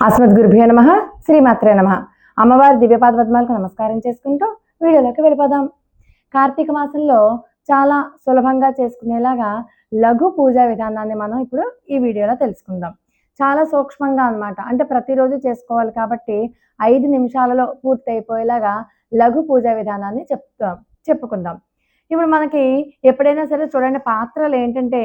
అస్మద్ గురుభ్యో నమ శ్రీమాత్రే నమ. అమ్మవారి దివ్యపాద పద్మాలకు నమస్కారం చేసుకుంటూ వీడియోలోకి వెళ్ళిపోదాం. కార్తీక మాసంలో చాలా సులభంగా చేసుకునేలాగా లఘు పూజా విధానాన్ని మనం ఇప్పుడు ఈ వీడియోలో తెలుసుకుందాం. చాలా సూక్ష్మంగా అన్నమాట. అంటే ప్రతిరోజు చేసుకోవాలి కాబట్టి ఐదు నిమిషాలలో పూర్తి అయిపోయేలాగా లఘు పూజా విధానాన్ని చెప్తాం చెప్పుకుందాం. ఇప్పుడు మనకి ఎప్పుడైనా సరే చూడండి పాత్రలు ఏంటంటే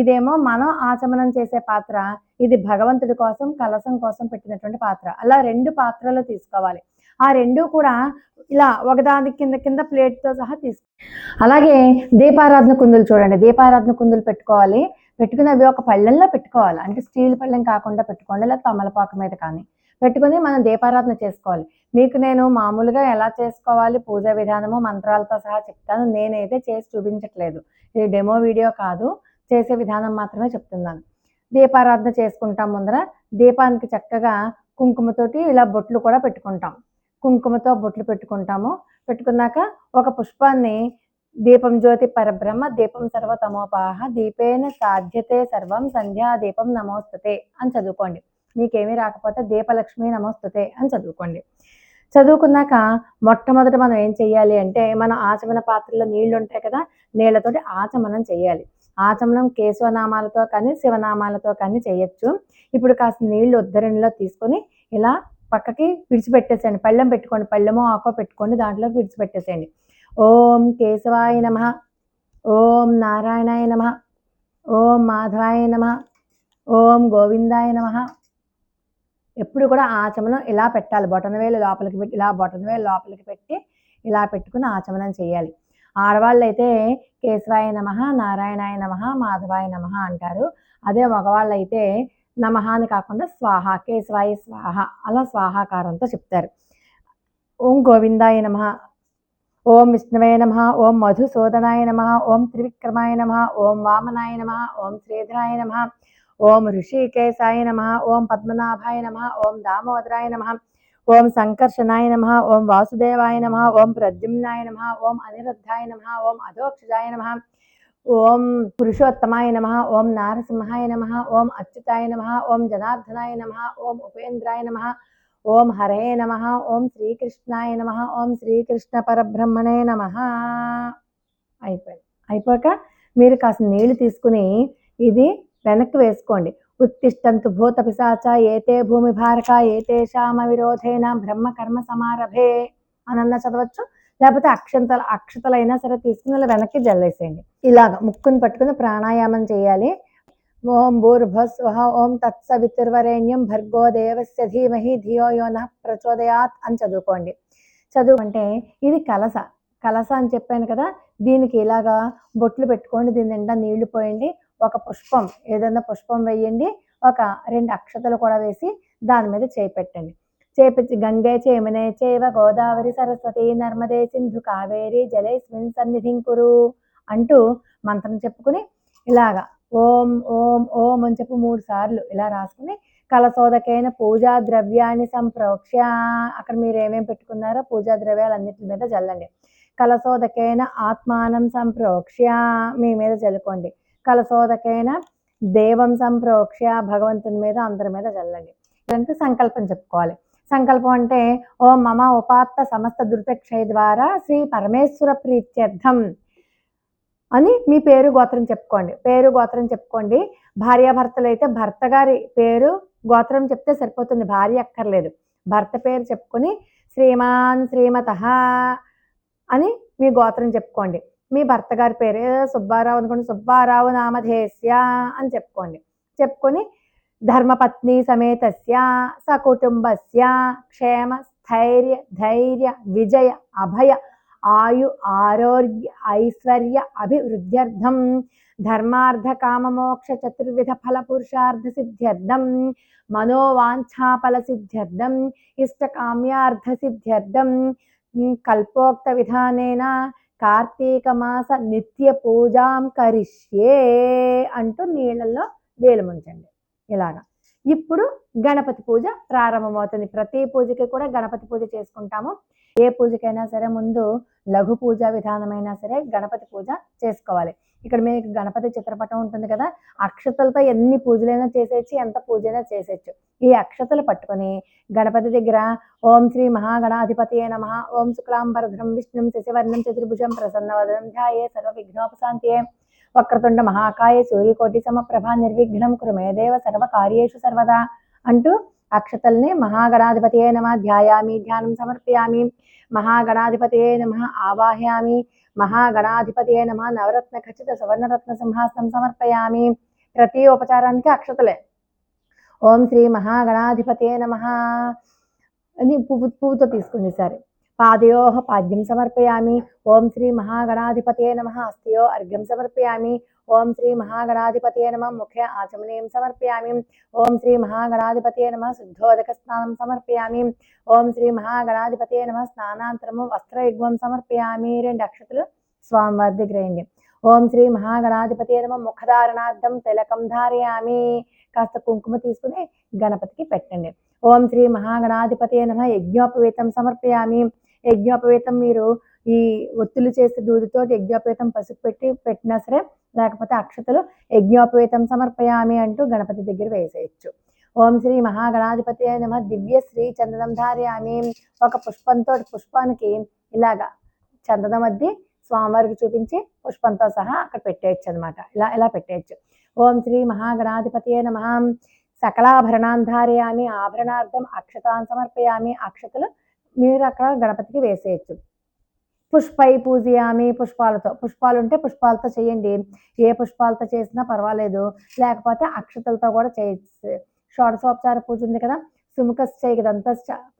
ఇదేమో మనం ఆచమనం చేసే పాత్ర ఇది భగవంతుడి కోసం కలసం కోసం పెట్టినటువంటి పాత్ర. అలా రెండు పాత్రలు తీసుకోవాలి. ఆ రెండు కూడా ఇలా ఒకదాని కింద కింద ప్లేట్తో సహా తీసుకో. అలాగే దీపారాధన కుందులు చూడండి. దీపారాధన కుందులు పెట్టుకోవాలి. పెట్టుకుని అవి ఒక పళ్ళెంలో పెట్టుకోవాలి. అంటే స్టీల్ పళ్ళెం కాకుండా పెట్టుకోండి. లేదా తమలపాకు మీద కానీ. పెట్టుకుని మనం దీపారాధన చేసుకోవాలి. మీకు నేను మామూలుగా ఎలా చేసుకోవాలి? పూజా విధానము మంత్రాలతో సహా చెప్తాను. నేనైతే చేసి చూపించట్లేదు. ఇది డెమో వీడియో కాదు. చేసే విధానం మాత్రమే చెప్తున్నాను. దీపారాధన చేసుకుంటాం ముందర. దీపానికి చక్కగా కుంకుమతోటి ఇలా బొట్లు కూడా పెట్టుకుంటాం. కుంకుమతో బొట్లు పెట్టుకుంటాము. పెట్టుకున్నాక ఒక పుష్పాన్ని దీపం జ్యోతి పరబ్రహ్మ దీపం సర్వతమోపాహ దీపేన సాధ్యతే సర్వం సంధ్యా దీపం నమోస్తుతే అని చదువుకోండి. మీకేమీ రాకపోతే దీపలక్ష్మి నమోస్తుతే అని చదువుకోండి. చదువుకున్నాక మొట్టమొదట మనం ఏం చెయ్యాలి అంటే మన ఆచమన పాత్రలో నీళ్ళు ఉంటాయి కదా నీళ్ళతోటి ఆచమనం చేయాలి ఆచమనం కేశవనామాలతో కానీ శివనామాలతో కానీ చేయొచ్చు. ఇప్పుడు కాస్త నీళ్ళు ఉద్ధరణలో తీసుకొని ఇలా పక్కకి విడిచిపెట్టేసేయండి. పళ్ళెం పెట్టుకోండి. పళ్ళెమో ఆకో పెట్టుకోండి. దాంట్లో విడిచిపెట్టేసేయండి. ఓం కేశవాయ నమ. ఓం నారాయణాయ నమ. ఓం మాధవాయ నమ. ఓం గోవిందాయ నమ. ఎప్పుడు కూడా ఆచమనం ఇలా పెట్టాలి. బొటన వేలు లోపలికి పెట్టి ఇలా బొటన వేలు లోపలికి పెట్టి ఇలా పెట్టుకుని ఆచమనం చేయాలి. ఆడవాళ్ళు అయితే కేశవాయ నమ నారాయణాయ నమ మాధవాయ నమ అంటారు. అదే మగవాళ్ళు అయితే అని కాకుండా స్వాహ కేశవాయ స్వాహ అలా స్వాహాకారంతో చెప్తారు. ఓం గోవిందాయ నమ ఓం విష్ణువే నమ ఓం మధుసూదనాయ నమ ఓం త్రివిక్రమాయ నమ ఓం వామనాయ నమ ఓం శ్రీధరాయ నమ ఓం ఋషికేశాయ నమ ఓం పద్మనాభాయ నమ ఓం దామోదరాయ నమ ఓం సంకర్షణాయ నమ ఓం వాసుదేవాయ నమ ఓం ప్రద్యుమ్నాయ నమ ఓం అనిరుద్ధాయ నమ ఓం అధోక్షజాయ నమ ఓం పురుషోత్తమాయ నమ ఓం నారసింహాయ నమ ఓం అచ్యుతాయ నమ ఓం జనార్దనాయ నమ ఓం ఉపేంద్రాయ నమ ఓం హరే నమ ఓం శ్రీకృష్ణాయ నమ ఓం శ్రీకృష్ణ పరబ్రహ్మణే నమ అయిపోయింది అయిపోయాక మీరు కాస్త నీళ్ళు తీసుకుని ఇది వెనక్కి వేసుకోండి ఉత్తిష్టంతు భూత పిశాచ ఏతే భూమి భారక ఏతేషామ విరోధేన బ్రహ్మ కర్మ సమారభే అనన్న చదవచ్చు. లేకపోతే అక్షంతల అక్షతలైనా సరే తీసుకుని ఇలా వెనక్కి జల్లేసేయండి. ఇలాగ ముక్కుని పట్టుకుని ప్రాణాయామం చేయాలి. ఓం భూర్భస్వహ ఓం తత్సవితుర్వరేణ్యం భర్గో దేవస్య ధీమహి ధియో యో ప్రచోదయాత్ అని చదువుకోండి. చదువు అంటే ఇది కలస. కలస అని చెప్పాను కదా దీనికి ఇలాగా బొట్లు పెట్టుకోండి దీని నిండా నీళ్ళు పోయండి. ఒక పుష్పం ఏదైనా పుష్పం వేయండి. ఒక రెండు అక్షతలు కూడా వేసి దాని మీద చేపెట్టండి. చేపించి గంగే చేమనే చేవ గోదావరి సరస్వతి నర్మదే సింధు కావేరి జలేస్మిన్ సన్నిధిం కురు అంటూ మంత్రం చెప్పుకుని ఇలాగా ఓం ఓం ఓం అని చెప్పి మూడు సార్లు ఇలా రాసుకుని కలసోదకైన పూజా ద్రవ్యాన్ని సంప్రోక్ష అక్కడ మీరు ఏమేమి పెట్టుకున్నారో పూజా ద్రవ్యాలన్నిటి మీద చల్లండి కలసోదకైన ఆత్మానం సంప్రోక్ష్య. మీ మీద చల్లుకోండి కలసోదకైన దేవం సంప్రోక్ష్య భగవంతుని మీద అందరి మీద చల్లండి. ఇదంతా సంకల్పం చెప్పుకోవాలి. సంకల్పం అంటే ఓ మమ ఉపాత్త సమస్త దుర్పక్షయ ద్వారా శ్రీ పరమేశ్వర ప్రీత్యర్థం అని మీ పేరు గోత్రం చెప్పుకోండి. పేరు గోత్రం చెప్పుకోండి. భార్యాభర్తలు అయితే భర్త గారి పేరు గోత్రం చెప్తే సరిపోతుంది. భార్య అక్కర్లేదు. భర్త పేరు చెప్పుకొని శ్రీమాన్ శ్రీమత అని మీ గోత్రం చెప్పుకోండి. మీ భర్త గారి పేరు సుబ్బారావు అనుకోండి. సుబ్బారావు నామధేస్య అని చెప్పుకోండి. చెప్పుకొని ధర్మపత్ని సమేతస్య సకుటుంబస్య క్షేమ స్థైర్య ధైర్య విజయ అభయ ఆయు ఆరోగ్య ఐశ్వర్య అభివృద్ధ్యర్థం ధర్మార్థ కామమోక్ష చతుర్విధ ఫల పురుషార్థ సిద్ధ్యర్థం మనోవాంఛాఫల సిద్ధ్యర్థం ఇష్టకామ్యార్థ సిద్ధ్యర్థం కల్పోక్త విధానేన కార్తీక మాస నిత్య పూజాం కరిష్యే అంటూ నీళ్ళల్లో వేలు ముంచండి. ఇలాగా. ఇప్పుడు గణపతి పూజ ప్రారంభమవుతుంది. ప్రతి పూజకి కూడా గణపతి పూజ చేసుకుంటాము. ఏ పూజకైనా సరే ముందు లఘు పూజ విధానమైనా సరే గణపతి పూజ చేసుకోవాలి. ఇక్కడ మీకు గణపతి చిత్రపటం ఉంటుంది కదా అక్షతలతో ఎన్ని పూజలైనా చేసేయచ్చు ఎంత పూజైనా చేసేయచ్చు. ఈ అక్షతలు పట్టుకొని గణపతి దగ్గర ఓం శ్రీ మహాగణాధిపతి నమ ఓం శుక్లాంబరధరం విష్ణుం శశివర్ణం చతుర్భుజం ప్రసన్నవదనం ధ్యాయే సర్వ విఘ్నోపశాంతియే వక్రతుండ మహాకాయ సూర్యకోటి సమప్రభ నిర్విఘ్నం కురుమే దేవ సర్వ కార్యేషు సర్వదా అంటూ అక్షతల్ని మహాగణాధిపతియే నమ ధ్యాయామి ధ్యానం సమర్పయామి. మహాగణాధిపతియే నమ ఆవాహయామి. మహాగణాధిపతి అయిన మా నవరత్న ఖచ్చిత సువర్ణరత్న సింహాసనం సమర్పయామి. ప్రతి ఉపచారానికి అక్షతలే. ఓం శ్రీ మహాగణాధిపతేన మహా అని పువ్వు పువ్వుతో తీసుకుంది సరే. పాదయో పాద్యం సమర్పయామి ఓం శ్రీ మహాగణాధిపతే నమ అస్థియో అర్ఘ్యం సమర్పయామి ఓం శ్రీ మహాగణాధిపతే నమ ముఖే ఆచమనీయం సమర్పయామి ఓం శ్రీ మహాగణాధిపతే నమ శుద్ధోదక స్నానం సమర్పయామి ఓం శ్రీ మహాగణాధిపతే నమ స్నానాంతరము వస్త్రయుగ్మం సమర్పయామి రెండు అక్షతలు స్వామివారి దగ్గర ఓం శ్రీ మహాగణాధిపతియే నమ ముఖధారణార్థం తిలకం ధారయామి। కాస్త కుంకుమ తీసుకుని గణపతికి పెట్టండి. ఓం శ్రీ మహాగణాధిపతియే నమ। యజ్ఞోపవేతం సమర్పయామి। యజ్ఞోపవేతం మీరు ఈ ఒత్తులు చేసే దూదితో యజ్ఞోపేతం పసుపు పెట్టి పెట్టినా సరే లేకపోతే అక్షతలు యజ్ఞోపవేతం సమర్పయామి అంటూ గణపతి దగ్గర వేసేయచ్చు. ఓం శ్రీ మహాగణాధిపతి అయిన దివ్య శ్రీ చందనం ధారయామి. ఒక పుష్పంతో పుష్పానికి ఇలాగా చందనం అద్ది స్వామివారికి చూపించి పుష్పంతో సహా అక్కడ పెట్టేయచ్చు అనమాట ఇలా ఇలా పెట్టేయచ్చు. ఓం శ్రీ మహాగణాధిపతి నమ. సకలాభరణాన్ ధారయామి. ఆభరణార్థం అక్షతాన్ సమర్పయామి. అక్షతలు మీరు అక్కడ గణపతికి వేసేయచ్చు. పుష్పై పూజయామి పుష్పాలతో పుష్పాలు ఉంటే పుష్పాలతో చేయండి. ఏ పుష్పాలతో చేసినా పర్వాలేదు. లేకపోతే అక్షతలతో కూడా చేయొచ్చు. షోడశోపచార పూజ ఉంది కదా సుముఖశ్చైకదంత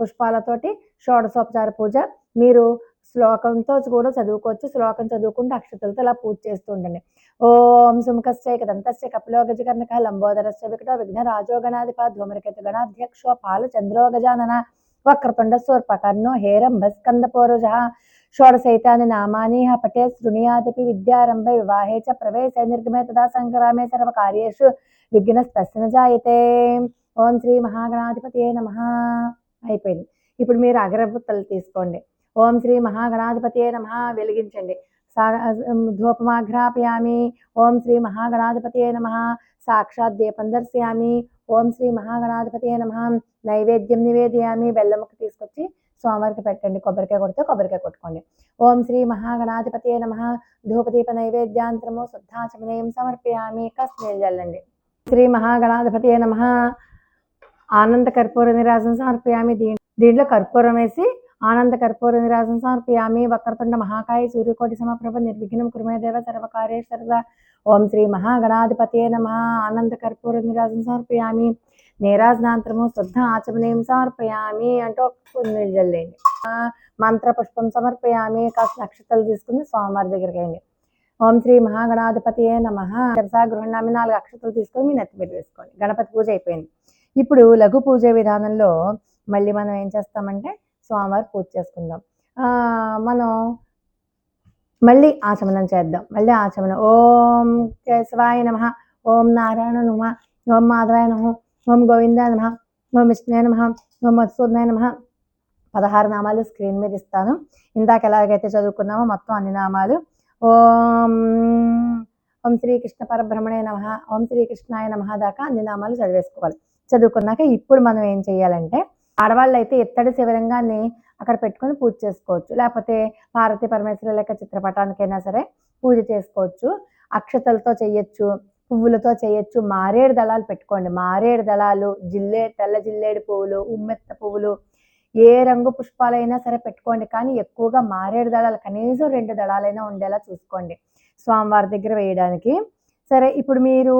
పుష్పాలతోటి షోడశోపచార పూజ. మీరు శ్లోకంతో కూడా చదువుకోవచ్చు. శ్లోకం చదువుకుంటూ అక్షతలతో ఇలా పూజ చేస్తూ ఉండండి. ఓం సుముఖశ్చైకదంతస్య కదంతశ్చ కపిలోగజకర్ణక లంబోదరశ్చ వికటో విఘ్న రాజో గణాధిప ధూమరకేతు గణాధ్యక్షో పాలు చంద్రో గజానన వక్రతుండ సూర్పకర్ణో హేరంభ స్కందపౌరుజ షోడశైతాని నామాని హ పటే శృణుయాదపి విద్యారంభే వివాహే చ ప్రవేశే నిర్గమే తదా సంగ్రామే సర్వకార్యేషు విఘ్నస్తస్న జాయతే ఓం శ్రీ మహాగణాధిపతి నమ అయిపోయింది. ఇప్పుడు మీరు అగరబుత్తలు తీసుకోండి. ఓం శ్రీ మహాగణాధిపతి నమ వెలిగించండి. ధూపమాఘ్రాపయామి ఓం శ్రీ మహాగణాధిపతి నమ. సాక్షాత్ దీపం దర్శయామి ఓం శ్రీ మహాగణాధిపతి నమ. నైవేద్యం నివేదయామి. బెల్లముక్క తీసుకొచ్చి స్వామివారికి పెట్టండి. కొబ్బరికాయ కొడితే కొబ్బరికాయ కొట్టుకోండి. ఓం శ్రీ మహాగణాధిపతి నమ. ధూపదీప నైవేద్యాంతరము శుద్ధాచమనయం సమర్పయామి. కస్మీర్ జల్లండి. శ్రీ మహాగణాధిపతి నమ. ఆనంద కర్పూర నిరాజం సమర్పయామి. దీని దీంట్లో కర్పూరం వేసి ఆనంద కర్పూర నిరాజం సమర్పయామి వక్రతుండ మహాకాయ సూర్యకోటి సమప్రభ నిర్విఘ్నం కురుమేదేవ సర్వకార్య ఓం శ్రీ మహాగణాధిపతే నమ. ఆనంద కర్పూర నిరాజం సమర్పయామి నేరాజనాంతరము శుద్ధ ఆచమనీయం సమర్పయామి అంటూ నీళ్ళు మంత్ర పుష్పం సమర్పయామి కాస్త నక్షత్రాలు తీసుకుని స్వామివారి దగ్గరికి వేయండి ఓం శ్రీ మహాగణాధిపతి నమ. తెరసా గృహణామి నాలుగు అక్షతలు తీసుకొని మీ నెత్తి మీద వేసుకోండి. గణపతి పూజ అయిపోయింది. ఇప్పుడు లఘు పూజ విధానంలో మళ్ళీ మనం ఏం చేస్తామంటే స్వామివారి పూజ చేసుకుందాం. ఆ, మనం మళ్ళీ ఆచమనం చేద్దాం. మళ్ళీ ఆచమనం. ఓం కేశవాయ నమ. ఓం నారాయణ నమ. ఓం మాధవాయ నమ. ఓం గోవిందాయ నమ. ఓం విష్ణుయ నమ. ఓం మధుసూదనాయ నమ. పదహారు నామాలు స్క్రీన్ మీద ఇస్తాను. ఇందాక ఎలాగైతే చదువుకున్నామో మొత్తం అన్ని నామాలు. ఓం ఓం శ్రీకృష్ణ పరబ్రహ్మణే నమ. ఓం శ్రీకృష్ణాయ నమ దాకా అన్ని నామాలు చదివేసుకోవాలి. చదువుకున్నాక ఇప్పుడు మనం ఏం చేయాలంటే ఆడవాళ్ళు అయితే ఎత్తడి శివలింగాన్ని అక్కడ పెట్టుకొని పూజ చేసుకోవచ్చు. లేకపోతే పార్వతి పరమేశ్వర లెక్క చిత్రపటానికైనా సరే పూజ చేసుకోవచ్చు. అక్షతలతో చేయొచ్చు పువ్వులతో చేయొచ్చు. మారేడు దళాలు పెట్టుకోండి. మారేడు దళాలు జిల్లే తెల్ల జిల్లేడు పువ్వులు ఉమ్మెత్త పువ్వులు ఏ రంగు పుష్పాలైనా సరే పెట్టుకోండి. కానీ ఎక్కువగా మారేడు దళాలు కనీసం రెండు దళాలైనా ఉండేలా చూసుకోండి స్వామివారి దగ్గర వేయడానికి. సరే ఇప్పుడు మీరు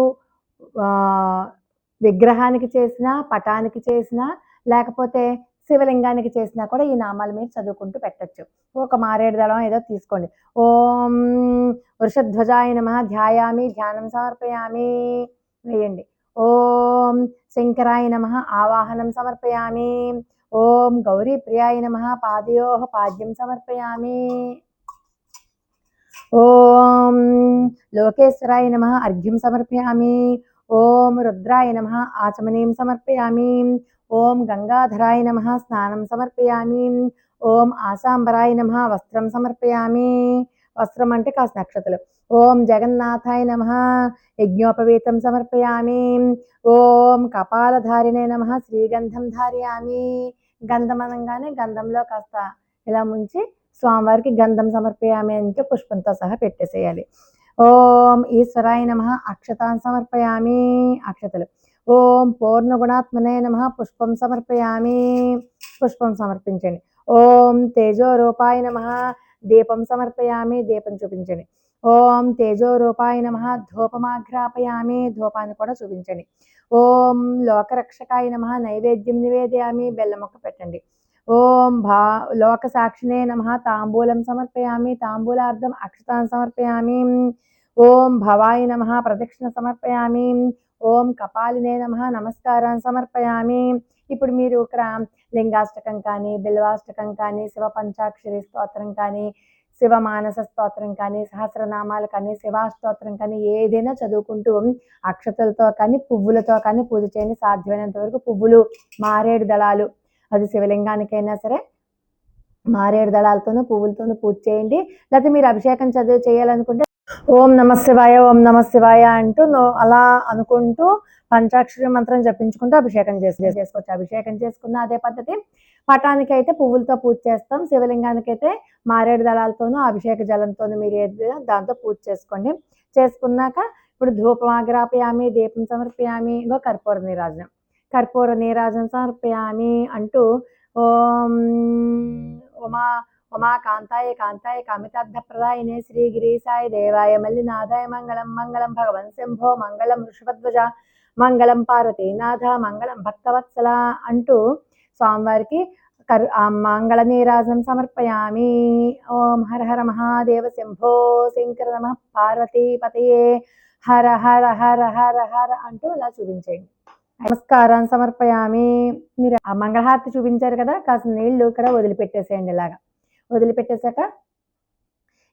విగ్రహానికి చేసిన పటానికి చేసిన లేకపోతే శివలింగానికి చేసినా కూడా ఈ నామాలు మీరు చదువుకుంటూ పెట్టచ్చు. ఒక మారేడు దళం ఏదో తీసుకోండి. ఓం వృషధ్వజాయ నమ ధ్యాయామి ధ్యానం సమర్పయామి వేయండి. ఓం శంకరాయ నమ ఆవాహనం సమర్పయామి. ఓం గౌరీ ప్రియాయ నమ పాదయో పాద్యం సమర్పయామి. ఓం లోకేశ్వరాయ నమ అర్ఘ్యం సమర్పయామి. ఓం రుద్రాయ నమ ఆచమనీం సమర్పయామి. ఓం గంగాధరాయ నమ స్నానం సమర్పయామి. ఓం ఆశాంబరాయ నమ వస్త్రం సమర్పయామి. వస్త్రం అంటే కాస్త నక్షత్రాలు. ఓం జగన్నాథాయ నమ యజ్ఞోపవీతం సమర్పయామి. ఓం కపాలధారిణే నమ శ్రీగంధం ధారయామి. గంధం అనగానే గంధంలో కాస్త ఇలా ముంచి స్వామివారికి గంధం సమర్పయామి అంటే పుష్పంతో సహా పెట్టేసేయాలి. ఓం ఈశ్వరాయ నమ అక్షతాన్ సమర్పయామి. అక్షతలు. ఓం పూర్ణగుణాత్మనే నమ. పుష్పం సమర్పయామి. పుష్పం సమర్పించండి. ఓం తేజో రూపాయ నమ. దీపం సమర్పయామి. దీపం చూపించండి. ఓం తేజో రూపాయ నమ. ధూపమాఘ్రాపయామి. ధూపాన్ని కూడా చూపించండి. ఓం లోకరక్షకాయ నమ. నైవేద్యం నివేదయామి. బెల్లం మొక్క పెట్టండి. ఓం భా లోక సాక్షినే నమ. తాంబూలం సమర్పయామి. తాంబూలార్థం అక్షతాన్ని సమర్పయామి. ఓం భవాయ నమ. ప్రదక్షిణ సమర్పయామి. ఓం కపాలినే నమ నమస్కారం సమర్పయామి. ఇప్పుడు మీరు ఇక్కడ లింగాష్టకం కానీ బిల్వాష్టకం కానీ శివ పంచాక్షరి స్తోత్రం కానీ శివ మానస స్తోత్రం కానీ సహస్రనామాలు కానీ శివాస్తోత్రం కానీ ఏదైనా చదువుకుంటూ అక్షతలతో కానీ పువ్వులతో కానీ పూజ చేయండి. సాధ్యమైనంత వరకు పువ్వులు మారేడు దళాలు అది శివలింగానికైనా సరే మారేడు దళాలతోనూ పువ్వులతోనూ పూజ చేయండి. లేకపోతే మీరు అభిషేకం చదువు చేయాలనుకుంటే ఓం నమ శివాయ ఓం నమ శివాయ అంటూ నో- అలా అనుకుంటూ పంచాక్షరి మంత్రం జపించుకుంటూ అభిషేకం చేసి చేసుకోవచ్చు. అభిషేకం చేసుకున్న అదే పద్ధతి. పటానికి అయితే పువ్వులతో పూజ చేస్తాం. శివలింగానికి అయితే మారేడు దళాలతోనూ అభిషేక జలంతోనూ మీరు ఏది దాంతో పూజ చేసుకోండి. చేసుకున్నాక ఇప్పుడు ధూపమాగ్రాపయామి దీపం సమర్పయామి ఇంకో కర్పూర నీరాజనం. కర్పూర నీరాజనం సమర్పయామి అంటూ ఓం ఉమా ఉమా కాంతాయ కాంతాయ కామితార్థప్రదాయనే శ్రీ గిరీశాయ దేవాయ మల్లినాథాయ మంగళం మంగళం భగవన్ శంభో మంగళం వృషభధ్వజ మంగళం పార్వతీనాథ మంగళం భక్తవత్సల అంటూ స్వామివారికి కర్ ఆ మంగళ నీరాజనం సమర్పయామి. ఓం హర హర మహాదేవ శంభో శంకర నమ పార్వతీ పతయే. హర హర హర హర హర అంటూ ఇలా చూపించేయండి. నమస్కారం సమర్పయామి. మీరు ఆ మంగళహారతి చూపించారు కదా కాస్త నీళ్ళు ఇక్కడ వదిలిపెట్టేసేయండి ఇలాగా. వదిలిపెట్టేశాక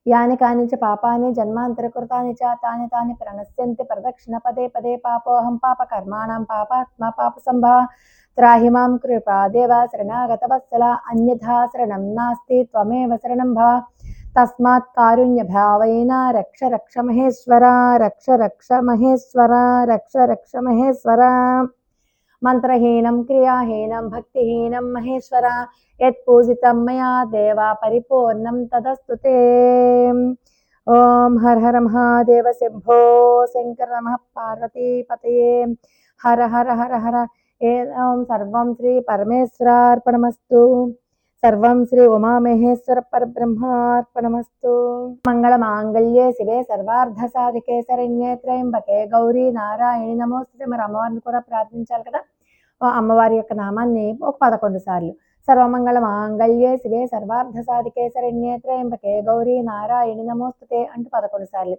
యాని కానిచ పాపాన్ని జన్మాంతరకృతాన్ని చ తాని తాని ప్రణశ్యంతి ప్రదక్షిణ పదే పదే పాపోహం పాప కర్మాణం పాపాత్మ పాప సంభా త్రాహి మాం కృపా దేవ శరణాగత వత్సల అన్యథా శరణం నాస్తి త్వమేవ శరణం భవ. తస్మాత్ కారుణ్య భావైన రక్ష రక్ష మహేశ్వర రక్ష రక్ష మహేశ్వర రక్ష రక్ష మహేశ్వర. మంత్రహీనం క్రియాహీనం భక్తిహీనం మహేశ్వర యత్పూజితం మయా దేవా పరిపూర్ణం తదస్తు ఓం హర హర మహాదేవ శంభో శంకర నమ పార్వతీపతయే హర హర హర హర. ఏం సర్వం శ్రీ పరమేశ్వరార్పణమస్తు. సర్వం శ్రీ ఉమామహేశ్వర పరబ్రహ్మార్పణమస్తు. మంగళమాంగళ్యే శివే సర్వార్థ సాధికే శరణ్యే త్రయంబకే గౌరీ నారాయణి. నమోస్తే మరి అమ్మవారిని కూడా ప్రార్థించాలి కదా? అమ్మవారి యొక్క నామాన్ని ఒక పదకొండు సార్లు. సర్వమంగళ మాంగళ్యే శివే సర్వార్థ సాధికే శరణ్యే త్రయంబకే గౌరీ నారాయణి. నమోస్తుతే అంటూ పదకొండు సార్లు.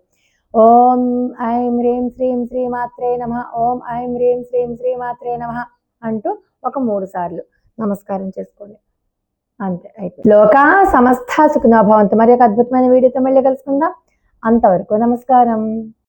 ఓం ఐం హ్రీం శ్రీం శ్రీమాత్రే నమ. ఓం ఐం హ్రీం శ్రీం శ్రీమాత్రే నమ అంటూ ఒక మూడు సార్లు. నమస్కారం చేసుకోండి. అంతే అయిపోయింది. సమస్త సుఖనోభవంతు మరి ఒక అద్భుతమైన వీడియోతో మళ్ళీ కలుసుకుందాం. అంతవరకు నమస్కారం.